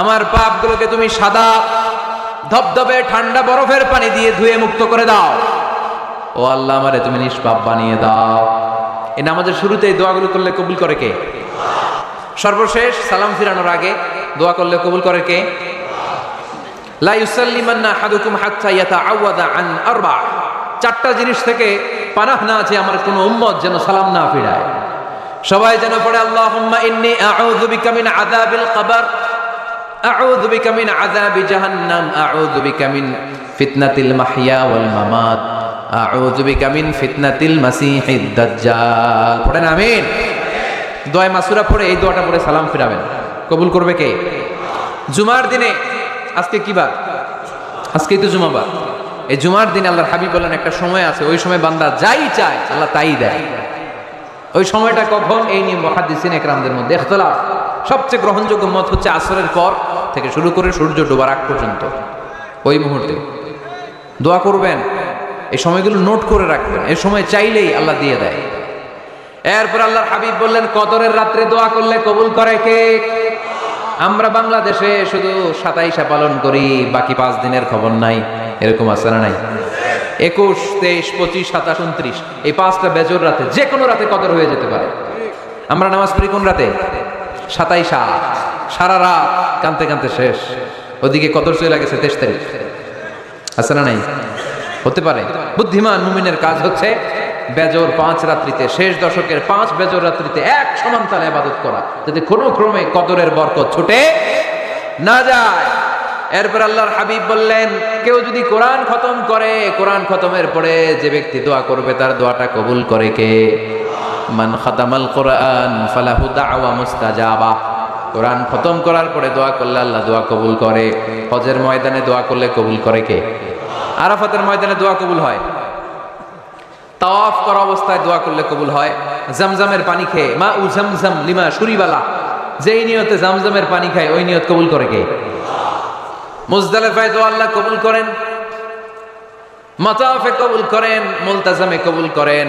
আমার পাপগুলোকে তুমি সাদা ধবধবে ঠান্ডা বরফের পানি দিয়ে ধুয়ে মুক্ত করে দাও। ও আল্লাহ আমারে, তুমি নিষ্পাপ বানিয়ে দাও। এই নামাজের শুরুতে এই দোয়াগুলো করলে কবুল করে কে? সর্বশেষ সালাম ফিরানোর আগে দোয়া করলে কবুল করে কে? লা ইউসাল্লিমান্না আহাদুকুম হাত্তা ইয়াতাআওয়াদা আন আরবা চারটা জিনিস থেকে পানাহ না আছে আমার কোনো উম্মত যেন সালাম না ফিরায়। সবাই যেন পড়ে, আল্লাহুম্মা ইন্নী আউযু বিকা মিন আযাবিল আউযু বিকা মিন আযাবি জাহান্নাম, আউযু বিকা মিন ফিতনাতিল মাহইয়া ওয়াল মামাত, আউযু বিকা মিন ফিতনাতিল মাসিহিদ দাজ্জাল। পড়েন, আমিন। দোয়া মাসুরা পড়ে এই দোয়াটা পড়ে সালাম ফিরাবেন। কবুল করবে কে? জুমার দিনে আজকে কি বার? আজকেই তো জুমাবার এই জুমার দিনে আল্লাহর হাবিব বলেন, একটা সময় আছে, ওই সময় বান্দা যাই চায়, আল্লাহ তাই দেয়। ওই সময়টা কখন? এই নিয়ে মহাদিসিন একরামদের মধ্যে এখতলাফ। সবচেয়ে গ্রহণযোগ্য মত হচ্ছে আসরের পর থেকে শুরু করে সূর্য ডোবার আগ পর্যন্ত। ওই মুহূর্তে। দোয়া করবেন, এই সময়গুলো নোট করে রাখবেন, এই সময় চাইলেই আল্লাহ দিয়ে দেয়। এরপর আল্লাহর হাবিব বললেন, কদরের রাত্রে দোয়া করলে কবুল করে কে? আমরা বাংলাদেশে শুধু সাতাইশা পালন করি, বাকি পাঁচ দিনের খবর নাই। এরকম আছে না নাই? একুশ, তেইশ, পঁচিশ, সাতাশ, উনত্রিশ, এই পাঁচটা বেজর রাতে, যে কোনো রাতে কদর হয়ে যেতে পারে। আমরা নামাজ পড়ি কোন রাতে? সাতাইশা, সারা রাত কানতে কানতে শেষ। ওদিকে কদর চলে গেছে তেইশ তারিখ। আছে না নাই? হতে পারে। বুদ্ধিমান মুমিনের কাজ হচ্ছে বেজর পাঁচ রাত্রিতে, শেষ দশকের পাঁচ বেজর রাত্রিতে এক সমান তালে আবাদত করা, যাতে কোনো ক্রমে কদরের বরকত ছুটে না যায়। এরপর আল্লাহর হাবিব বললেন, কেউ যদি কোরআন খতম করে, কোরআন খতমের পরে যে ব্যক্তি দোয়া করবে, তার দোয়াটা কবুল করে কে? মান খাতামাল কোরআন ফালাহু দাওয়া মুস্তাজাবা। কোরআন খতম করার পরে দোয়া করলে আল্লাহ দোয়া কবুল করে। হজের ময়দানে দোয়া করলে কবুল করে কে? আরাফাতের ময়দানে দোয়া কবুল হয়। তাওয়াফ করা অবস্থায় দোয়া করলে কবুল হয়। জামজামের পানি খেয়ে মা উ জামজাম লিমা সুরিবালা। যেই নিয়তে জামজামের পানি খায়, ওই নিয়ত কবুল করে কে? মুজদালেফায় দোয়া আল্লাহ কবুল করেন। মাতাফে কবুল করেন, মুলতাজামে কবুল করেন।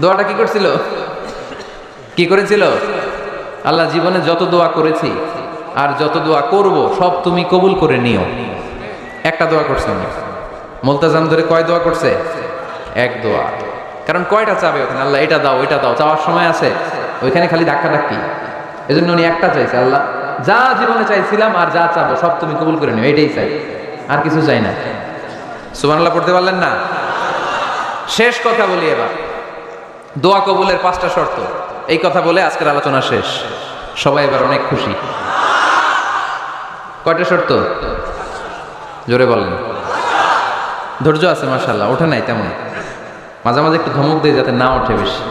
দোয়াটা কি করছিল? কি করেছিল? আল্লাহ জীবনে যত দোয়া করেছি আর যত দোয়া করব, সব তুমি কবুল করে নিও। একটা দোয়া করছে মোলতাজাম ধরে কয় দোয়া করছে? এক দোয়া। কারণ কয়টা চাবে ওখানে? আল্লাহ, এটা দাও ওইটা দাও। চাওয়ার সময় আছে। ওইখানে খালি ধাক্কা ধাক্কি জন্য উনি একটা চাইছে, আল্লাহ, যা জীবনে চাইছিলাম আর যা চাবো, সব তুমি কবুল করে নিও। এটাই চাই। আর কিছু চাই না। সুবহানাল্লাহ পড়তে পারলেন না? শেষ কথা বলি এবার। দোয়া কবুলের পাঁচটা শর্ত। এই কথা বলে আজকের আলোচনা শেষ। সবাই এবার অনেক খুশি। কয়টা শর্ত? জোরে বলেন। ধৈর্য আছে মার্শাল্লাহ ওঠে নাই তেমন। মাঝে মাঝে একটু ধমক দিয়ে যাতে না ওঠে বেশি।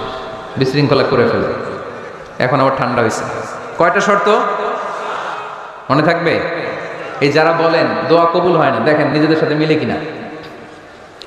বিশৃঙ্খলা করে ফেলে। এখন আবার ঠান্ডা হয়েছে কয়টা শর্ত? মনে থাকবে? এই যারা বলেন, দোয়া কবুল হয় না, দেখেন নিজেদের সাথে মিলে কিনা।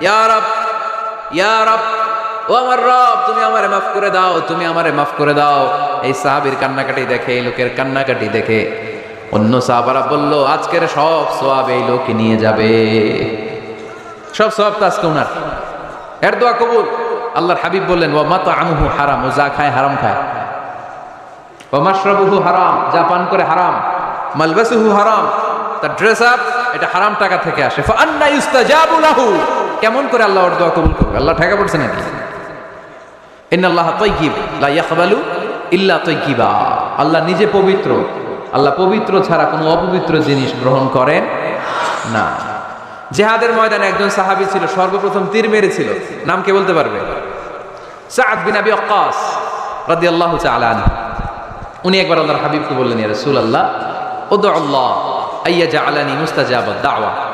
ইয়া রব ইয়া রব, ও আমার রব, তুমি আমারে মাফ করে দাও, তুমি আমারে মাফ করে দাও। এই সাহাবীর কান্নাকাটি দেখে, এই লোকের কান্নাকাটি দেখে অন্য সাহাবারা বলল, আজকের সব সোয়াব এই লোকে নিয়ে যাবে। সব সোয়াব তো আজকে ওনার এর দোয়া কবুল। আল্লাহর হাবিব বললেন ও মাতো আমহু হারাম, ও যা খায় হারাম খায়। ও মাশরাবুহু হারাম, যা পান করে হারাম। মালবাসুহু হারাম, তার ড্রেস আপ এটা হারাম টাকা থেকে আসে। ফান্না ইউস্তাজাবু লাহু কেমন করে আল্লাহ ওর দোয়া কবুল করবে? আল্লাহ ঠেকা পড়ছে নাকি? ইন্নাল্লাহ তাইয়িব লা ইয়াকবালু ইল্লা তাইয়িবা আল্লাহ নিজে পবিত্র। আল্লাহ পবিত্র ছাড়া কোনো অপবিত্র জিনিস গ্রহণ করেন না। জেহাদের ময়দানে একজন সাহাবী ছিল, সর্বপ্রথম তীর মেরেছিল। নাম কে বলতে পারবে? সাদ বিন আবি ওয়াক্কাস রাদিয়াল্লাহু তাআলা আনহু। উনি একবার আল্লাহর হাবিবকে বললেন, ইয়া রাসূলুল্লাহ উদু আল্লাহ, আইয়া জাআলানি মুস্তাজাবাদ দাওয়া।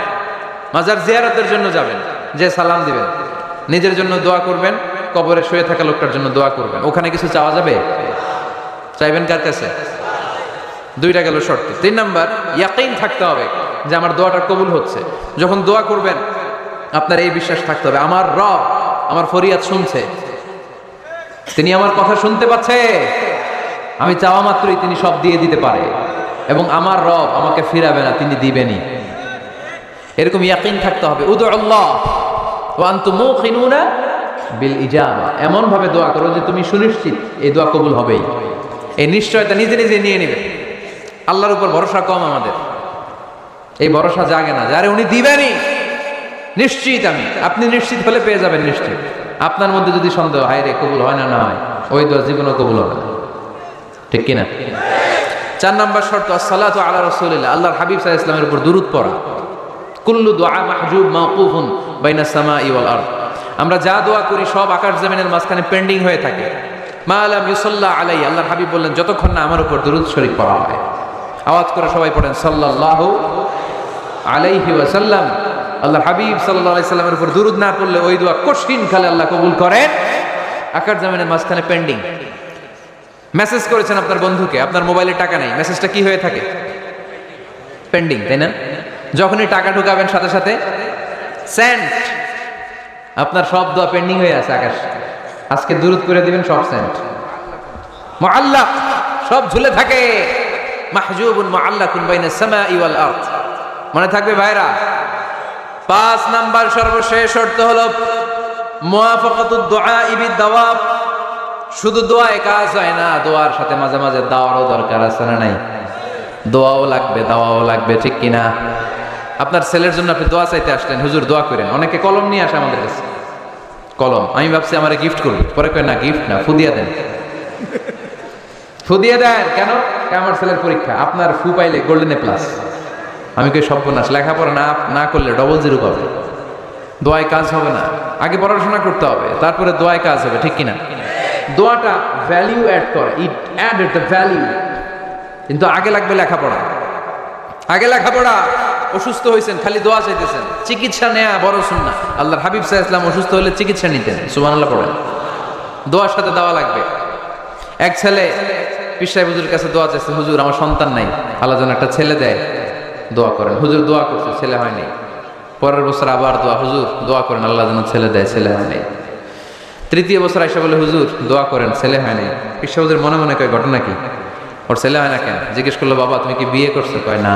মাজার জিয়ারতের জন্য যাবেন, যে সালাম দিবেন। নিজের জন্য দোয়া করবেন, কবরে শুয়ে থাকা লোকটার জন্য দোয়া করবেন। ওখানে কিছু চাওয়া যাবে? চাইবেন কার কাছে? দুইটা গেল শর্ত। তিন নাম্বার, ইয়াকিন থাকতে হবে যে আমার দোয়াটা কবুল হচ্ছে। যখন দোয়া করবেন, আপনার এই বিশ্বাস থাকতে হবে, আমার রব আমার ফরিয়াদ শুনছে। তিনি আমার কথা শুনতে পাচ্ছে। আমি চাওয়া মাত্রই তিনি সব দিয়ে দিতে পারে। এবং আমার রব আমাকে ফিরাবে না, তিনি দিবেনই। এরকম ইয়াকিন থাকতে হবে। উদু আল্লাহ ও আন্তুমুখিনুনা বিল ইজাবা। এমন ভাবে দোয়া করো যে তুমি সুনিশ্চিত এই দোয়া কবুল হবেই। এই নিশ্চয়তা নিজে নিজে নিয়ে নেবে। আল্লাহর উপর ভরসা কম আমাদের। এই ভরসা জাগে না। যারে উনি দিবেনই। নিশ্চিত আমি। আপনি নিশ্চিত হলে পেয়ে যাবেন নিশ্চিত। আপনার মধ্যে যদি সন্দেহ, হয় রে, কবুল হয় না না হয়, ওই দোয়া জীবনও কবুল হবে না। ঠিক কিনা? চার নাম্বার শর্ত সালাত আলা রসুলিল্লাহ। আল্লাহর হাবিব সাহা ইসলামের উপর দুরুদ পড়া। কুল্লু দোয়া মাহজুব মাহকুফুন বাইনা সামা ইওয়াল আরদ। আমরা যা দোয়া করি সব আকাশ জামিনের মাঝখানে পেন্ডিং হয়ে থাকে। মা আলাম ইউসাল্লাহ আলাই আল্লাহর হাবিব বললেন, যতক্ষণ না আমার উপর দুরুদ শরীফ পড়া হয়। আওয়াজ করে সবাই পড়েন, সাল্লাল্লাহু আলাইহি ওয়াসাল্লাম। আল্লাহ হাবিব আলাইহি সাল্লামের উপর দুরুদ না পড়লে ওই দোয়া কঠিন খালে আল্লাহ কবুল করেন। আকাশ জামিনের মাঝখানে পেন্ডিং মেসেজ করেছেন আপনার বন্ধুকে, আপনার মোবাইলে টাকা নেই। মেসেজটা কি হয়ে থাকে? পেন্ডিং তাই না? যখনই টাকা ঢুকাবেন সাথে সাথে সেন্ট আপনার সব দোয়া পেন্ডিং হয়ে আছে, আকাশ। আজকে দূরত করে দিবেন, সব সেন্ট মুআল্লাক, সব ঝুলে থাকে। মনে থাকবে ভাইরা, পাঁচ নাম্বার সর্বশেষ শর্ত হলো শুধু দোয়ায় কাজ হয় না, দোয়ার সাথে মাঝে মাঝে দাওয়ারও দরকার আছে না নাই? দোয়াও লাগবে, দাওয়াও লাগবে, ঠিক কিনা? আপনার ছেলের জন্য আপনি দোয়া চাইতে আসলেন, হুজুর দোয়া করেন। অনেকে কলম নিয়ে আসে আমাদের কাছে। কলম। আমি ভাবছি আমার গিফট করব। পরে কয়, না গিফট না, ফুদিয়া দেন। ফুদিয়া দেন। কেন? আমার ছেলের পরীক্ষা? আপনার ফু পাইলে গোল্ডেন প্লাস আমি কই, সর্বনাশ, লেখাপড়া না না করলে ডবল জিরো পাবে। দোয়ায় কাজ হবে না। আগে পড়াশোনা করতে হবে, তারপরে দোয়ায় কাজ হবে, ঠিক কিনা? দোয়াটা ভ্যালিউ অ্যাড করে। ইট অ্যাড দ্য ভ্যালিউ কিন্তু আগে লাগবে লেখাপড়া। আগে লেখাপড়া। অসুস্থ হয়েছেন, খালি দোয়া চাইতেছেন। চিকিৎসা নেয়া বড় শুননা আল্লাহর হাবিব সাহা ইসলাম অসুস্থ হলে চিকিৎসা নিতেন। সুমান আল্লাহ পড়েন। দোয়ার সাথে দেওয়া লাগবে। এক ছেলে পিসাই হুজুর কাছে দোয়া চাইছে, হুজুর, আমার সন্তান নাই। আল্লাহ যেন একটা ছেলে দেয়, দোয়া করেন। হুজুর দোয়া করছে, ছেলে হয়নি পরের বছর আবার দোয়া, হুজুর, দোয়া করেন, আল্লাহ যেন ছেলে দেয়, ছেলে হয়নি তৃতীয় বছর আইসা বলে, হুজুর, দোয়া করেন, ছেলে হয় নাই। হুজুর মনে মনে কয়, ঘটনা কি? ওর ছেলে হয় না কেন? জিজ্ঞেস করল, বাবা, তুমি কি বিয়ে করছ? কয়, না।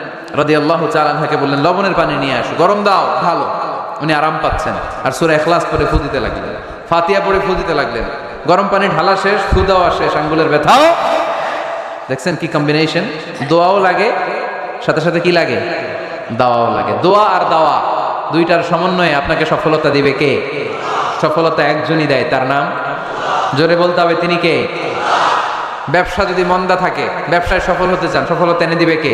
রাদি আল্লাহ চালানহাকে বললেন, লবণের পানি নিয়ে আসো, গরম দাও, ভালো। উনি আরাম পাচ্ছেন। আর সুরে এখলাস পরে ফু দিতে লাগলেন ফাতিয়া পরে ফু দিতে লাগলেন। গরম পানি ঢালা শেষ, ফু দেওয়া শেষ, আঙ্গুলের ব্যথাও দেখছেন কি কম্বিনেশন দোয়াও লাগে, সাথে সাথে কি লাগে? দাওয়াও লাগে। দোয়া আর দাওয়া, দুইটার সমন্বয়ে আপনাকে সফলতা দিবে কে? সফলতা একজনই দেয়, তার নাম? জোরে বলতে হবে, তিনি কে? ব্যবসা যদি মন্দা থাকে, ব্যবসায় সফল হতে চান, সফলতা এনে দিবে কে?